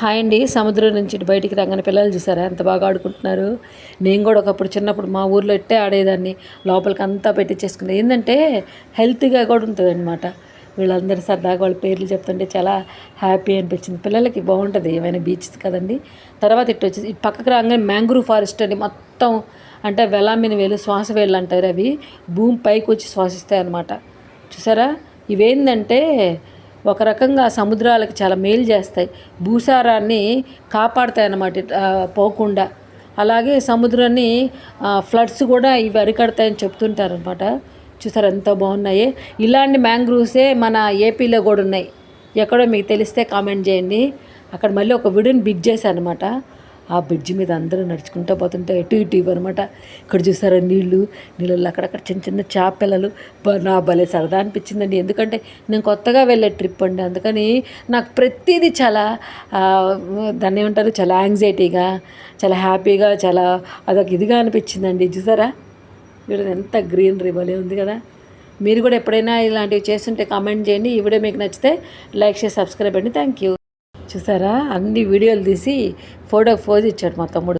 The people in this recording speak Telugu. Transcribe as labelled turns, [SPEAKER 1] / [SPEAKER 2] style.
[SPEAKER 1] హాయ్ అండి. సముద్రం నుంచి ఇటు బయటికి రాగానే పిల్లలు చూసారా? ఎంత బాగా ఆడుకుంటున్నారు. నేను కూడా ఒకప్పుడు చిన్నప్పుడు మా ఊర్లో ఇట్టే ఆడేదాన్ని. లోపలికి అంతా పెట్టించేసుకునేది ఏంటంటే హెల్తీగా కూడా ఉంటుంది అనమాట వీళ్ళందరూ సరదాగా వాళ్ళ పేర్లు చెప్తుంటే చాలా హ్యాపీ అనిపించింది. పిల్లలకి బాగుంటుంది. ఏమైనా బీచ్ కదండి. తర్వాత ఇటు వచ్చేసి ఇటు పక్కకు రాగానే మ్యాంగ్రూవ్ ఫారెస్ట్ అని మొత్తం అంటే వెలామిన వేలు శ్వాస వేళ్ళు అంటారు అవి. భూమి పైకి వచ్చి శ్వాసిస్తాయి అనమాట చూసారా? ఇవేంటంటే ఒక రకంగా సముద్రాలకు చాలా మేలు చేస్తాయి. భూసారాన్ని కాపాడుతాయి అన్నమాట పోకుండా. అలాగే సముద్రాన్ని ఫ్లడ్స్ కూడా ఇవి అరికడతాయని చెప్తుంటారు అనమాట చూసారు ఎంత బాగున్నాయి. ఇలాంటి మ్యాంగ్రూవ్సే మన ఏపీలో కూడా ఉన్నాయి. ఎక్కడో మీకు తెలిస్తే కామెంట్ చేయండి. అక్కడ మళ్ళీ ఒక విడన్ బిగ్ చేశాను అనమాట ఆ బ్రిడ్జ్ మీద అందరూ నడుచుకుంటూ పోతుంటే ఎటు ఇటు ఇవన్నమాట ఇక్కడ చూసారా నీళ్ళు? నీళ్ళల్లో అక్కడక్కడ చిన్న చిన్న చేపలలు. నా భలే సరదా అనిపించిందండి. ఎందుకంటే నేను కొత్తగా వెళ్ళే ట్రిప్ అండి. అందుకని నాకు ప్రతిదీ చాలా దాన్ని ఏమంటారు? చాలా యాంగ్జైటీగా చాలా హ్యాపీగా చాలా అదొక ఇదిగా అనిపించిందండి. చూసారా? వీడు ఎంత గ్రీనరీ భలే ఉంది కదా. మీరు కూడా ఎప్పుడైనా ఇలాంటివి చేస్తుంటే కామెంట్ చేయండి. ఈ వీడియో మీకు నచ్చితే లైక్ చేసి సబ్స్క్రైబ్ అండి. థ్యాంక్ యూ చూసారా? అన్ని వీడియోలు తీసి ఫోటోకి పోజ్ ఇచ్చాడు మా తమ్ముడు.